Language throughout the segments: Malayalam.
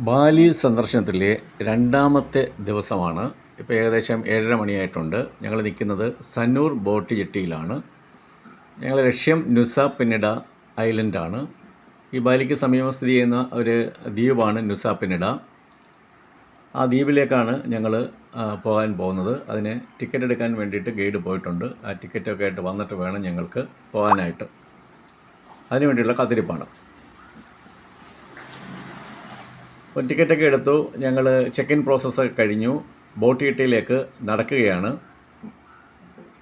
ബാലി സന്ദർശനത്തിലെ രണ്ടാമത്തെ ദിവസമാണ്. ഇപ്പോൾ ഏകദേശം ഏഴര മണിയായിട്ടുണ്ട്. ഞങ്ങൾ നിൽക്കുന്നത് സന്നൂർ ബോട്ട് ജെട്ടിയിലാണ് ഞങ്ങളുടെ ലക്ഷ്യം നുസ പിന്നിഡ ഐലൻഡാണ്. ഈ ബാലിക്ക് സമീപം സ്ഥിതി ചെയ്യുന്ന ഒരു ദ്വീപാണ് നുസ പിന്നിഡ. ആ ദ്വീപിലേക്കാണ് ഞങ്ങൾ പോകാൻ പോകുന്നത്. അതിന് ടിക്കറ്റ് എടുക്കാൻ വേണ്ടിയിട്ട് ഗൈഡ് പോയിട്ടുണ്ട്. ആ ടിക്കറ്റൊക്കെ ആയിട്ട് വന്നിട്ട് വേണം ഞങ്ങൾക്ക് പോകാനായിട്ട്. അതിനുവേണ്ടിയുള്ള കാത്തിരിപ്പാണ് അപ്പോൾ ടിക്കറ്റൊക്കെ എടുത്തു. ഞങ്ങൾ ചെക്ക് ഇൻ പ്രോസസ്സ് കഴിഞ്ഞു. ബോട്ട് കിട്ടിയിലേക്ക് നടക്കുകയാണ്.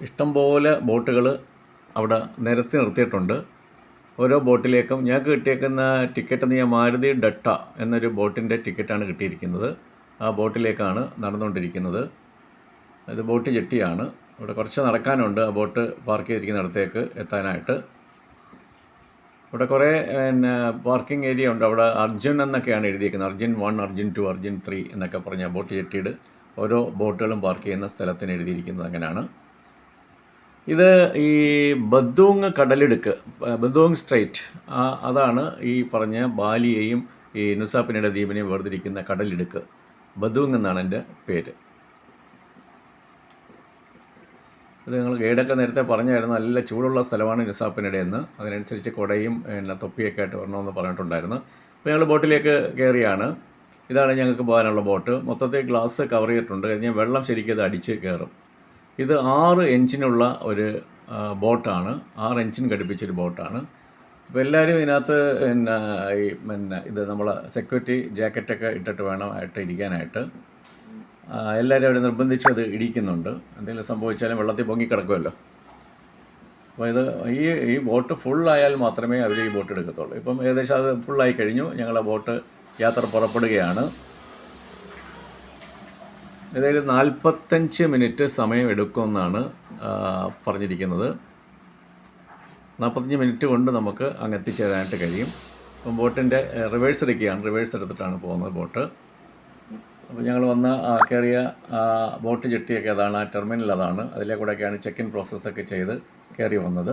ഇഷ്ടംപോലെ ബോട്ടുകൾ അവിടെ നിരത്തി നിർത്തിയിട്ടുണ്ട്. ഓരോ ബോട്ടിലേക്കും ഞങ്ങൾക്ക് കിട്ടിയേക്കുന്ന ടിക്കറ്റ് എന്ന് ഞാൻ മാരുതി ഡട്ട എന്നൊരു ബോട്ടിന്റെ ടിക്കറ്റാണ് കിട്ടിയിരിക്കുന്നത്. ആ ബോട്ടിലേക്കാണ് നടന്നുകൊണ്ടിരിക്കുന്നത്. ഇത് ബോട്ട് ജെട്ടിയാണ് അവിടെ കുറച്ച് നടക്കാനുണ്ട് ആ ബോട്ട് പാർക്ക് ചെയ്തിരിക്കുന്ന ചെയ്തിരിക്കുന്നിടത്തേക്ക് എത്താനായിട്ട്. ഇവിടെ കുറേ പിന്നെ പാർക്കിംഗ് ഏരിയ ഉണ്ട്. അവിടെ അർജുൻ എന്നൊക്കെയാണ് എഴുതിയിരിക്കുന്നത് Arjun one Arjun two Arjun three എന്നൊക്കെ പറഞ്ഞ ബോട്ട് ജെട്ടിയുടെ ഓരോ ബോട്ടുകളും പാർക്ക് ചെയ്യുന്ന സ്ഥലത്തിന് എഴുതിയിരിക്കുന്നത് അങ്ങനെയാണ്. ഇത് ഈ ബദ്ദൂങ് കടലിടുക്ക് ബദ്ദൂങ് സ്ട്രേറ്റ് അതാണ് ഈ പറഞ്ഞ ബാലിയെയും ഈ നുസാപ്പിനയുടെ ദ്വീപിനെയും വേർതിരിക്കുന്ന കടലിടുക്ക്. ബദ്ദൂങ് എന്നാണ് എന്റെ പേര്. ഇത് ഞങ്ങൾ ഗൈഡൊക്കെ നേരത്തെ പറഞ്ഞായിരുന്നു നല്ല ചൂടുള്ള സ്ഥലമാണ് നിസാപ്പിനിടെ എന്ന്. അതിനനുസരിച്ച് കുടയും പിന്നെ തൊപ്പിയൊക്കെ ആയിട്ട് വരണമെന്ന് പറഞ്ഞിട്ടുണ്ടായിരുന്നു. അപ്പോൾ ഞങ്ങൾ ബോട്ടിലേക്ക് കയറിയാണ്. ഇതാണ് ഞങ്ങൾക്ക് പോകാനുള്ള ബോട്ട്. മൊത്തത്തിൽ ഗ്ലാസ് കവർ ചെയ്തിട്ടുണ്ട്. കഴിഞ്ഞാൽ വെള്ളം ശരിക്കും ഇത് അടിച്ച് കയറും. ഇത് ആറ് എഞ്ചിനുള്ള ഒരു ബോട്ടാണ്. ആറ് എഞ്ചിൻ ഘടിപ്പിച്ചൊരു ബോട്ടാണ്. അപ്പോൾ എല്ലാവരും ഇതിനകത്ത് പിന്നെ ഈ പിന്നെ ഇത് നമ്മൾ സെക്യൂരിറ്റി ജാക്കറ്റൊക്കെ ഇട്ടിട്ട് വേണം ആയിട്ട് ഇരിക്കാനായിട്ട്. എല്ലാവരും അവിടെ നിർബന്ധിച്ച് അത് ഇടിക്കുന്നുണ്ട്. എന്തെങ്കിലും സംഭവിച്ചാലും വെള്ളത്തിൽ പൊങ്ങിക്കിടക്കുമല്ലോ അപ്പോൾ ഇത് ഈ ഈ ബോട്ട് ഫുള്ളായാൽ മാത്രമേ അവർ ഈ ബോട്ട് എടുക്കത്തുള്ളൂ. ഇപ്പം ഏകദേശം അത് ഫുള്ളായി കഴിഞ്ഞു. ഞങ്ങൾ ആ ബോട്ട് യാത്ര പുറപ്പെടുകയാണ്. ഏതായാലും നാൽപ്പത്തഞ്ച് മിനിറ്റ് സമയം എടുക്കുമെന്നാണ് പറഞ്ഞിരിക്കുന്നത്. നാൽപ്പത്തഞ്ച് മിനിറ്റ് കൊണ്ട് നമുക്ക് അങ്ങ് എത്തിച്ചേരാനായിട്ട് കഴിയും. അപ്പം ബോട്ടിന്റെ റിവേഴ്സ് എടുക്കുകയാണ്. റിവേഴ്സ് എടുത്തിട്ടാണ് പോകുന്നത് ബോട്ട്. അപ്പോൾ ഞങ്ങൾ വന്ന് കയറിയ ബോട്ട് ജെട്ടിയൊക്കെ അതാണ് ആ ടെർമിനൽ അതാണ്. അതിലെ കൂടെയൊക്കെയാണ് ചെക്ക് ഇൻ പ്രോസസ്സൊക്കെ ചെയ്ത് കയറി വന്നത്.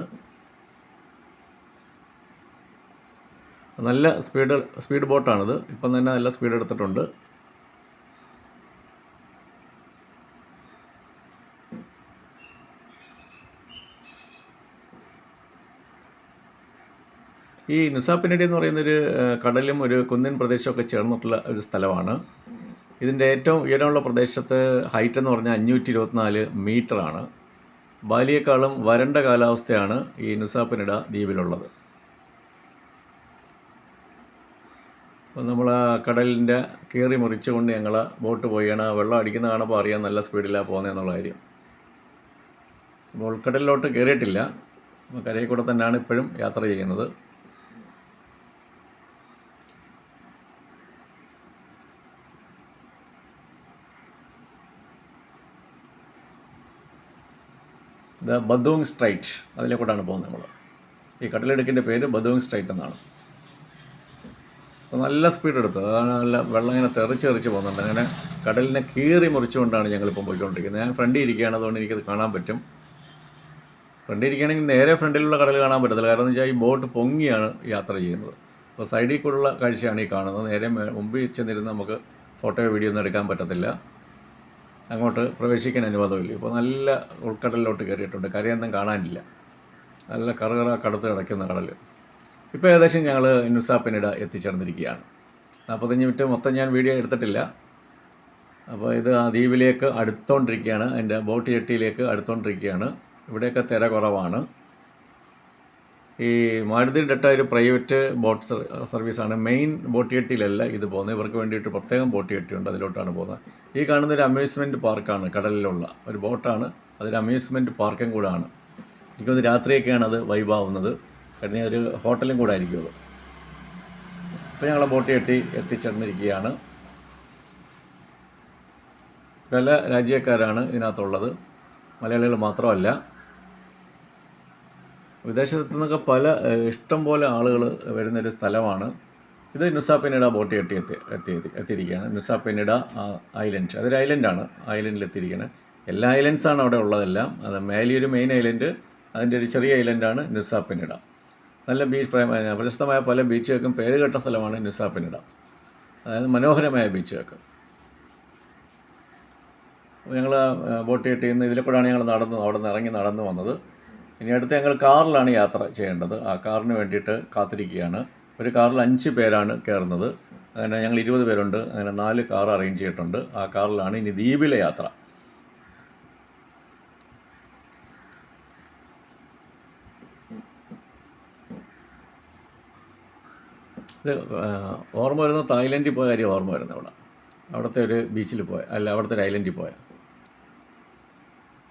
നല്ല സ്പീഡ് സ്പീഡ് ബോട്ടാണിത്. ഇപ്പം തന്നെ നല്ല സ്പീഡ് എടുത്തിട്ടുണ്ട്. ഈ നുസാപ്പിനടി എന്ന് പറയുന്നൊരു കടലും ഒരു കുന്നിൻ പ്രദേശമൊക്കെ ചേർന്നിട്ടുള്ള ഒരു സ്ഥലമാണ്. ഇതിന്റെ ഏറ്റവും ഉയരമുള്ള പ്രദേശത്ത് ഹൈറ്റ് എന്ന് പറഞ്ഞാൽ അഞ്ഞൂറ്റി ഇരുപത്തിനാല് മീറ്ററാണ് ബാലിയേക്കാളും വരണ്ട കാലാവസ്ഥയാണ് ഈ നുസാപ്പിനിട ദ്വീപിലുള്ളത്. അപ്പോൾ നമ്മൾ ആ കടലിന്റെ കീറി മുറിച്ചുകൊണ്ട് ഞങ്ങൾ ബോട്ട് പോയാണ്. വെള്ളം അടിക്കുന്ന കാണുമ്പോൾ അറിയാൻ നല്ല സ്പീഡിലാണ് പോകുന്നതെന്നുള്ള കാര്യം. അപ്പോൾ ഉൾക്കടലിലോട്ട് കയറിയിട്ടില്ല. കരയിൽ കൂടെ തന്നെയാണ് ഇപ്പോഴും യാത്ര ചെയ്യുന്നത്. ദ ബദോങ് സ്ട്രൈറ്റ് അതിലെ കൂടാണ് പോകുന്നത് നമ്മൾ. ഈ കടലിടുക്കിന്റെ പേര് ബദോങ് സ്ട്രൈറ്റ് എന്നാണ്. അപ്പോൾ നല്ല സ്പീഡ് എടുത്തു. അതാണ് നല്ല വെള്ളം ഇങ്ങനെ തെറിച്ച് തെറിച്ച് പോകുന്നുണ്ട്. അങ്ങനെ കടലിനെ കീറി മുറിച്ചുകൊണ്ടാണ് ഞങ്ങളിപ്പം പോയിക്കൊണ്ടിരിക്കുന്നത്. ഞാൻ ഫ്രണ്ടിൽ ഇരിക്കുകയാണ്. അതുകൊണ്ട് എനിക്കത് കാണാൻ പറ്റും. ഫ്രണ്ടിൽ ഇരിക്കുകയാണെങ്കിൽ നേരെ ഫ്രണ്ടിലുള്ള കടൽ കാണാൻ പറ്റത്തില്ല. കാരണം എന്ന് വെച്ചാൽ ഈ ബോട്ട് പൊങ്ങിയാണ് യാത്ര ചെയ്യുന്നത്. അപ്പോൾ സൈഡിൽ കൂടെയുള്ള കാഴ്ചയാണ് ഈ കാണുന്നത്. നേരെ മുമ്പ് ചെന്നിരുന്ന് നമുക്ക് ഫോട്ടോയോ വീഡിയോ ഒന്നും എടുക്കാൻ പറ്റത്തില്ല. അങ്ങോട്ട് പ്രവേശിക്കാൻ അനുവാദമില്ല. ഇപ്പോൾ നല്ല ഉൾക്കടലിലോട്ട് കയറിയിട്ടുണ്ട്. കരയൊന്നും കാണാനില്ല. നല്ല കറുകറ കടുത്ത് കിടക്കുന്ന കടൽ ഇപ്പോൾ ഏകദേശം ഞങ്ങൾ നുസാപ്പിനിട എത്തിച്ചേർന്നിരിക്കുകയാണ്. നാൽപ്പത്തഞ്ച് മിനിറ്റ് മൊത്തം ഞാൻ വീഡിയോ എടുത്തിട്ടില്ല. അപ്പോൾ ഇത് ആ ദ്വീപിലേക്ക് അടുത്തോണ്ടിരിക്കുകയാണ്. എന്റെ ബോട്ട് ജെട്ടിയിലേക്ക് അടുത്തോണ്ടിരിക്കുകയാണ്. ഇവിടെയൊക്കെ തിര കുറവാണ്. ഈ മാരുതി ഡെട്ട ഒരു പ്രൈവറ്റ് ബോട്ട് സർ- സർവീസാണ്. മെയിൻ ബോട്ട് ജെട്ടിയിലല്ല ഇത് പോകുന്നത്. ഇവർക്ക് വേണ്ടിയിട്ട് പ്രത്യേകം ബോട്ട് ജെട്ടിയുണ്ട് അതിലോട്ടാണ് പോകുന്നത്. ഈ കാണുന്ന ഒരു അമ്യൂസ്മെന്റ് പാർക്കാണ് കടലിലുള്ള ഒരു ബോട്ടാണ്. അതൊരു അമ്യൂസ്മെന്റ് പാർക്കും കൂടാണ്. എനിക്കൊന്ന് രാത്രിയൊക്കെയാണ് അത് വൈബാവുന്നത് കഴിഞ്ഞ ഒരു ഹോട്ടലും കൂടെ ആയിരിക്കും അത്. ഇപ്പോൾ ഞങ്ങൾ ബോട്ട് കെട്ടി എത്തിച്ചേർന്നിരിക്കുകയാണ്. പല രാജ്യക്കാരാണ് ഇതിനകത്തുള്ളത്. മലയാളികൾ മാത്രമല്ല വിദേശത്തു നിന്നൊക്കെ പല ഇഷ്ടം പോലെ ആളുകൾ വരുന്നൊരു സ്ഥലമാണ്. ഇത് നുസാപ്പിനിട ബോട്ട് കെട്ടി എത്തി എത്തി എത്തി എത്തിയിരിക്കുകയാണ്. നുസാപ്പിനിട പെനിഡ ഐലൻഡ്. അതൊരു ഐലൻഡാണ് ഐലൻഡിൽ എത്തിയിരിക്കുന്നത് എല്ലാ ഐലൻഡ്സാണ് അവിടെ ഉള്ളതെല്ലാം. അത് മേലി ഒരു മെയിൻ ഐലൻഡ് അതിന്റെ ഒരു ചെറിയ ഐലൻഡാണ് നുസാപ്പിനിട നല്ല ബീച്ച് പ്രശസ്തമായ പല ബീച്ചുകൾക്കും പേര് കേട്ട സ്ഥലമാണ് പെനിഡ അതായത് മനോഹരമായ ബീച്ചുകൾക്ക്. ഞങ്ങൾ ബോട്ട് കെട്ടിൽ നിന്ന് ഇതിലെ കൂടെയാണ് ഞങ്ങൾ നടന്ന് അവിടെ നിന്ന് ഇറങ്ങി നടന്നു വന്നത്. ഇനി അടുത്ത് ഞങ്ങൾ കാറിലാണ് യാത്ര ചെയ്യേണ്ടത്. ആ കാറിന് വേണ്ടിയിട്ട് കാത്തിരിക്കുകയാണ്. ഒരു കാറിൽ അഞ്ച് പേരാണ് കയറുന്നത്. അങ്ങനെ ഞങ്ങൾ ഇരുപത് പേരുണ്ട്. അങ്ങനെ നാല് കാർ അറേഞ്ച് ചെയ്തിട്ടുണ്ട്. ആ കാറിലാണ് ഇനി ദ്വീപിലെ യാത്ര. ഇത് ഓർമ്മ വരുന്ന തായ്ലൻഡിൽ പോയ കാര്യം ഓർമ്മ വരുന്നത് അവിടെ അവിടുത്തെ ഒരു ബീച്ചിൽ പോയ അല്ല അവിടുത്തെ ഒരു ഐലൻഡിൽ പോയ.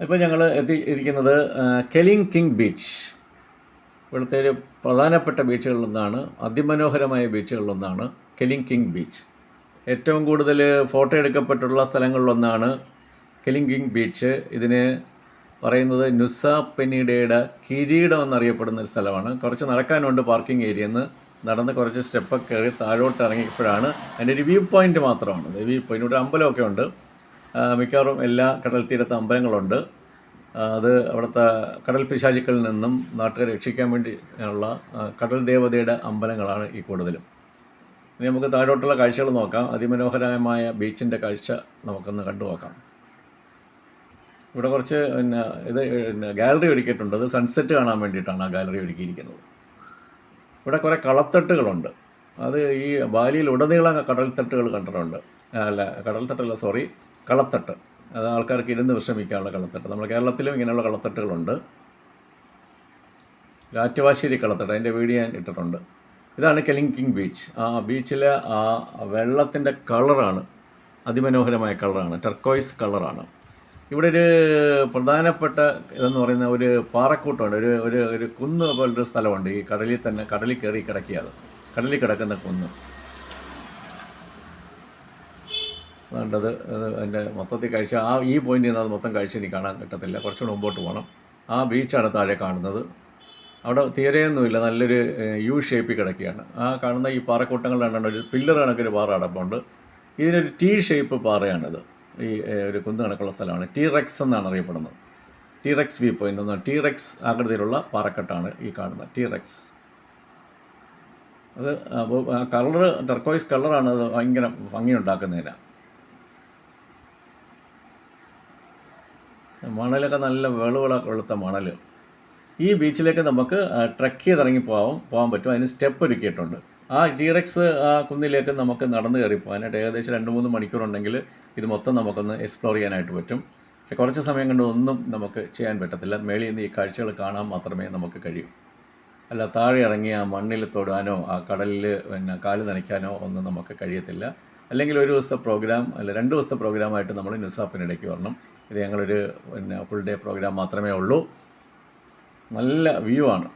ഇപ്പോൾ ഞങ്ങൾ എത്തിയിരിക്കുന്നത് കെലിംഗ് കിങ് ബീച്ച്. ഇവിടുത്തെ ഒരു പ്രധാനപ്പെട്ട ബീച്ചുകളിലൊന്നാണ് അതിമനോഹരമായ ബീച്ചുകളിലൊന്നാണ് കെലിംഗ് കിങ് ബീച്ച്. ഏറ്റവും കൂടുതൽ ഫോട്ടോ എടുക്കപ്പെട്ടുള്ള സ്ഥലങ്ങളിലൊന്നാണ് കെലിംഗ് കിങ് ബീച്ച്. ഇതിന് പറയുന്നത് നുസ പെനിഡയുടെ കിരീടം എന്നറിയപ്പെടുന്ന ഒരു സ്ഥലമാണ്. കുറച്ച് നടക്കാനുണ്ട് പാർക്കിംഗ് ഏരിയയിൽ നിന്ന് നടന്ന് കുറച്ച് സ്റ്റെപ്പൊക്കെ കയറി താഴോട്ട് ഇറങ്ങിയപ്പോഴാണ് അതിന്റെ ഒരു വ്യൂ പോയിന്റ് മാത്രമാണ്. വ്യൂ പോയിന്റ് ഇവിടെ അമ്പലമൊക്കെ ഉണ്ട്. മിക്കവാറും എല്ലാ കടൽ തീരത്ത് അമ്പലങ്ങളുണ്ട്. അത് അവിടുത്തെ കടൽ പിശാചുക്കളിൽ നിന്നും നാട്ടുകാരെ രക്ഷിക്കാൻ വേണ്ടി ഉള്ള കടൽ ദേവതയുടെ അമ്പലങ്ങളാണ് ഈ കൂടുതലും. ഇനി നമുക്ക് താഴോട്ടുള്ള കാഴ്ചകൾ നോക്കാം. അതിമനോഹരമായ ബീച്ചിന്റെ കാഴ്ച നമുക്കൊന്ന് കണ്ടു നോക്കാം. ഇവിടെ കുറച്ച് പിന്നെ ഇത് പിന്നെ ഗാലറി ഒരുക്കിയിട്ടുണ്ട്. അത് സൺസെറ്റ് കാണാൻ വേണ്ടിയിട്ടാണ് ആ ഗാലറി ഒരുക്കിയിരിക്കുന്നത്. ഇവിടെ കുറേ കളത്തട്ടുകളുണ്ട്. അത് ഈ ബാലിയിൽ ഉടനീളം കടൽത്തട്ടുകൾ കണ്ടിട്ടുണ്ട്. അല്ല കടൽത്തട്ടല്ല സോറി കളത്തട്ട്. അത് ആൾക്കാർക്ക് ഇരുന്ന് വിശ്രമിക്കാനുള്ള കളത്തട്ട്. നമ്മുടെ കേരളത്തിലും ഇങ്ങനെയുള്ള കളത്തട്ടുകളുണ്ട്. രാറ്റുവാശ്ശേരി കളത്തട്ട് അതിന്റെ വീഡിയോ ഞാൻ ഇട്ടിട്ടുണ്ട്. ഇതാണ് കെലിങ്കിങ് ബീച്ച്. ആ ബീച്ചിലെ ആ വെള്ളത്തിന്റെ കളറാണ് അതിമനോഹരമായ കളറാണ് ടെർക്കോയ്സ് കളറാണ്. ഇവിടെ ഒരു പ്രധാനപ്പെട്ട ഇതെന്ന് പറയുന്ന ഒരു പാറക്കൂട്ടമുണ്ട് ഒരു ഒരു ഒരു കുന്ന് പോലൊരു സ്ഥലമുണ്ട് ഈ കടലിൽ തന്നെ കടലിൽ കയറി കിടക്കിയത്. കടലിൽ കിടക്കുന്ന കുന്ന്. അതുകൊണ്ടത് അതിന്റെ മൊത്തത്തിൽ കാഴ്ച ആ ഈ പോയിന്റിൽ നിന്ന് അത് മൊത്തം കാഴ്ച എനിക്ക് കാണാൻ കിട്ടത്തില്ല. കുറച്ചുകൂടെ മുമ്പോട്ട് പോകണം. ആ ബീച്ചാണ് താഴെ കാണുന്നത്. അവിടെ തീരെയൊന്നുമില്ല നല്ലൊരു യു ഷേപ്പിൽ കിടക്കുകയാണ്. ആ കാണുന്ന ഈ പാറക്കൂട്ടങ്ങളിലാണ് ഒരു പില്ലർ കണക്കൊരു പാറ അടപ്പുണ്ട്. ഇതിനൊരു ടി ഷേപ്പ് പാറയാണിത്. ഈ ഒരു കുന്ന് കണക്കുള്ള സ്ഥലമാണ്. ടി റെക്സ് എന്നാണ് അറിയപ്പെടുന്നത്. ടി റെക്സ് വ്യൂ പോയിന്റ് എന്ന ടി റെക്സ് ആകൃതിയിലുള്ള പാറക്കെട്ടാണ് ഈ കാണുന്നത്. ടി റെക്സ് അത് കളറ് ടെർക്കോയ്സ് കളറാണ് അത് ഭയങ്കര ഭംഗി മണലൊക്കെ നല്ല വെളുവിളൊക്കെ വെളുത്ത മണൽ ഈ ബീച്ചിലേക്ക് നമുക്ക് ട്രക്ക് ചെയ്ത് ഇറങ്ങി പോകാം പോകാൻ പറ്റും. അതിന് സ്റ്റെപ്പ് ഒരുക്കിയിട്ടുണ്ട്. ആ ഡിറക്സ് ആ കുന്നിലേക്ക് നമുക്ക് നടന്ന് കയറി പോകാനായിട്ട് ഏകദേശം രണ്ട് മൂന്ന് മണിക്കൂറുണ്ടെങ്കിൽ ഇത് മൊത്തം നമുക്കൊന്ന് എക്സ്പ്ലോർ ചെയ്യാനായിട്ട് പറ്റും. കുറച്ച് സമയം കൊണ്ട് ഒന്നും നമുക്ക് ചെയ്യാൻ പറ്റത്തില്ല. മേളിൽ നിന്ന് ഈ കാഴ്ചകൾ കാണാൻ മാത്രമേ നമുക്ക് കഴിയൂ. അല്ല താഴെ ഇറങ്ങി ആ മണ്ണിൽ തൊടാനോ ആ കടലിൽ പിന്നെ കാൽ നനയ്ക്കാനോ ഒന്നും നമുക്ക് കഴിയത്തില്ല. അല്ലെങ്കിൽ ഒരു ദിവസത്തെ പ്രോഗ്രാം അല്ല രണ്ട് ദിവസത്തെ പ്രോഗ്രാമായിട്ട് നമ്മൾ ന്യൂസാപ്പിനിടയ്ക്ക് വരണം. ഇത് ഞങ്ങളൊരു പിന്നെ ഫുൾ ഡേ പ്രോഗ്രാം മാത്രമേ ഉള്ളൂ. നല്ല വ്യൂ ആണ്.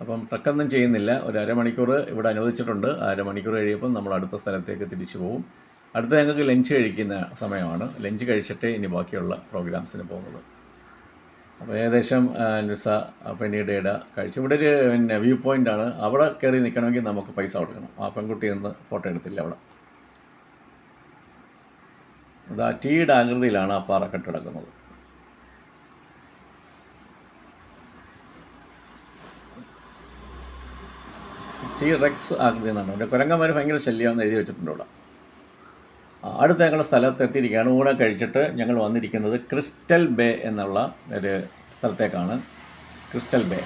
അപ്പം ട്രക്കൊന്നും ചെയ്യുന്നില്ല. ഒരു അരമണിക്കൂർ ഇവിടെ അനുവദിച്ചിട്ടുണ്ട്. അരമണിക്കൂർ കഴിയുമ്പം നമ്മൾ അടുത്ത സ്ഥലത്തേക്ക് തിരിച്ചു പോകും. അടുത്ത ഞങ്ങൾക്ക് ലഞ്ച് കഴിക്കുന്ന സമയമാണ്. ലഞ്ച് കഴിച്ചിട്ടേ ഇനി ബാക്കിയുള്ള പ്രോഗ്രാംസിന് പോകുന്നത്. അപ്പോൾ ഏകദേശം നുസ ഇട കാഴ്ച ഇവിടെ ഒരു പിന്നെ വ്യൂ പോയിന്റ് ആണ്. അവിടെ കയറി നിൽക്കണമെങ്കിൽ നമുക്ക് പൈസ കൊടുക്കണം. ആ പെൺകുട്ടി നിന്ന് ഫോട്ടോ എടുത്തില്ല അവിടെ. ആ ടീയുടെ ആകൃതിയിലാണ് ആ പാറ കെട്ടിടക്കുന്നത് ടി റെക്സ് ആകൃതി എന്നാണ് ഇവിടെ കുരങ്ങന്മാർ ഭയങ്കര ശല്യമെന്ന് എഴുതി വെച്ചിട്ടുണ്ട് ഇവിടെ. അടുത്ത ഞങ്ങളുടെ സ്ഥലത്ത് എത്തിയിരിക്കുകയാണ്. ഊണ കഴിച്ചിട്ട് ഞങ്ങൾ വന്നിരിക്കുന്നത് ക്രിസ്റ്റൽ ബേ എന്നുള്ള ഒരു സ്ഥലത്തേക്കാണ്. Crystal bay.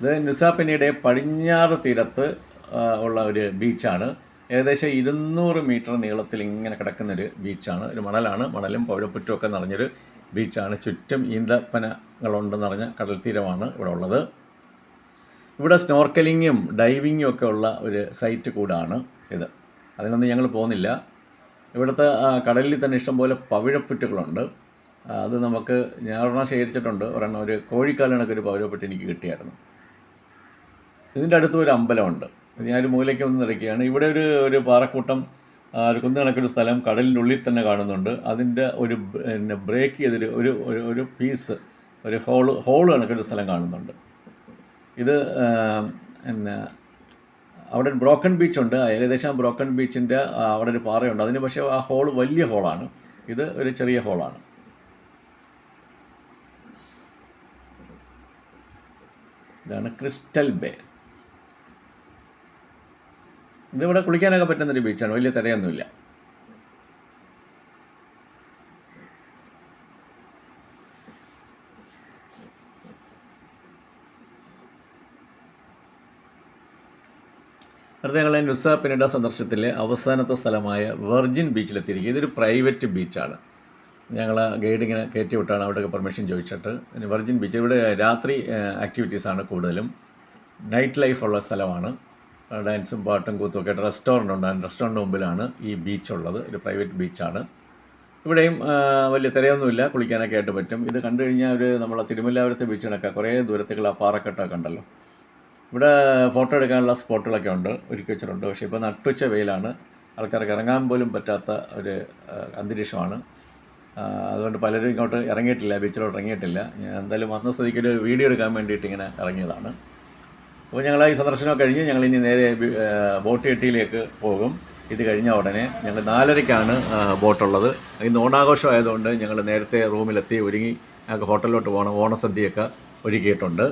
ഇത് നുസാപ്പിനിയുടെ പടിഞ്ഞാറ് തീരത്ത് ഉള്ള ഒരു ബീച്ചാണ്. ഏകദേശം ഇരുന്നൂറ് മീറ്റർ നീളത്തിൽ ഇങ്ങനെ കിടക്കുന്നൊരു ബീച്ചാണ്. ഒരു മണലാണ്. മണലും പൗഴപ്പുറ്റും ഒക്കെ നിറഞ്ഞൊരു ബീച്ചാണ്. ചുറ്റും ഈന്തപ്പനകളുണ്ടെന്ന് നിറഞ്ഞ കടൽ തീരമാണ് ഇവിടെ ഉള്ളത്. ഇവിടെ സ്നോർക്കലിങ്ങും ഡൈവിങ്ങും ഒക്കെ ഉള്ള ഒരു സൈറ്റ് കൂടാണ് ഇത്. അതിനൊന്നും ഞങ്ങൾ പോകുന്നില്ല. ഇവിടുത്തെ കടലിൽ തന്നെ ഇഷ്ടംപോലെ പവിഴപ്പുറ്റുകളുണ്ട്. അത് നമുക്ക് ഞാൻ ഒരെണ്ണം ശേഖരിച്ചിട്ടുണ്ട്. ഒരെണ്ണം ഒരു കോഴിക്കാലിനൊക്കെ ഒരു പവിഴപ്പുറ്റ് എനിക്ക് കിട്ടിയായിരുന്നു. ഇതിന്റെ അടുത്ത് ഒരു അമ്പലമുണ്ട്. ഞാനൊരു മൂലയ്ക്ക് വന്ന് നിൽക്കുകയാണ് ഇവിടെ ഒരു ഒരു പാറക്കൂട്ടം കുന്ന് കണക്കൊരു സ്ഥലം കടലിന്റെ ഉള്ളിൽ തന്നെ കാണുന്നുണ്ട്. അതിന്റെ ഒരു പിന്നെ ബ്രേക്ക് ചെയ്തൊരു ഒരു ഒരു പീസ് ഒരു ഹോൾ ഹോൾ കണക്കൊരു സ്ഥലം കാണുന്നുണ്ട്. ഇത് പിന്നെ അവിടെ ഒരു ബ്രോക്കൺ ബീച്ചുണ്ട് ഏകദേശം ബ്രോക്കൺ ബീച്ചിന്റെ അവിടെ ഒരു പാറയുണ്ട്. അതിന് പക്ഷേ ആ ഹോൾ വലിയ ഹോളാണ് ഇത് ഒരു ചെറിയ ഹോളാണ് ഇതാണ് ക്രിസ്റ്റൽ ബേ. ഇതിവിടെ കുളിക്കാനൊക്കെ പറ്റുന്നൊരു ബീച്ചാണ്. വലിയ തിരയൊന്നുമില്ല. ഞങ്ങൾ നുസ പിന്നിഡ സന്ദർശനത്തിലെ അവസാനത്തെ സ്ഥലമായ വെർജിൻ ബീച്ചിലെത്തിയിരിക്കുക ഇതൊരു പ്രൈവറ്റ് ബീച്ചാണ്. ഞങ്ങൾ ഗൈഡിങ്ങനെ കയറ്റി വിട്ടാണ് അവിടെയൊക്കെ പെർമിഷൻ ചോദിച്ചിട്ട്. വെർജിൻ ബീച്ച് ഇവിടെ രാത്രി ആക്ടിവിറ്റീസാണ് കൂടുതലും. നൈറ്റ് ലൈഫ് ഉള്ള സ്ഥലമാണ്. ഡാൻസും പാട്ടും കൂത്തും ഒക്കെ ആയിട്ട് റെസ്റ്റോറന്റ് ഉണ്ട്. റെസ്റ്റോറന്റ് മുമ്പിലാണ് ഈ ബീച്ചുള്ളത് ഒരു പ്രൈവറ്റ് ബീച്ചാണ് ഇവിടെയും വലിയ തിരയൊന്നുമില്ല. കുളിക്കാനൊക്കെ ആയിട്ട് പറ്റും. ഇത് കണ്ടു കഴിഞ്ഞാൽ ഒരു നമ്മളെ തിരുമല്ലാപുരത്തെ ബീച്ചിനൊക്കെ കുറേ ദൂരത്തേക്കുള്ള പാറക്കെട്ടൊക്കെ ഉണ്ടല്ലോ. ഇവിടെ ഫോട്ടോ എടുക്കാനുള്ള സ്പോട്ടുകളൊക്കെ ഉണ്ട്. ഒരുക്കി വെച്ചിട്ടുണ്ട്. പക്ഷേ ഇപ്പോൾ നട്ടുച്ച വെയിലാണ്. ആൾക്കാർക്ക് ഇറങ്ങാൻ പോലും പറ്റാത്ത ഒരു അന്തരീക്ഷമാണ്. അതുകൊണ്ട് പലരും ഇങ്ങോട്ട് ഇറങ്ങിയിട്ടില്ല. ബീച്ചിലോട്ട് ഇറങ്ങിയിട്ടില്ല. ഞാൻ എന്തായാലും വന്ന സ്ഥിതിക്ക് ഒരു വീഡിയോ എടുക്കാൻ വേണ്ടിയിട്ട് ഇങ്ങനെ ഇറങ്ങിയതാണ്. അപ്പോൾ ഞങ്ങൾ ഈ സന്ദർശനം കഴിഞ്ഞ് ഞങ്ങൾ ഇനി നേരെ ബോട്ട് കെട്ടിയിലേക്ക് പോകും. ഇത് കഴിഞ്ഞ ഉടനെ ഞങ്ങൾ നാലരയ്ക്കാണ് ബോട്ടുള്ളത്. ഇന്ന് ഓണാഘോഷം ആയതുകൊണ്ട് ഞങ്ങൾ നേരത്തെ റൂമിലെത്തി ഒരുങ്ങി ഞങ്ങൾക്ക് ഹോട്ടലിലോട്ട് പോകണം ഓണസദ്യയൊക്കെ ഒരുക്കിയിട്ടുണ്ട്.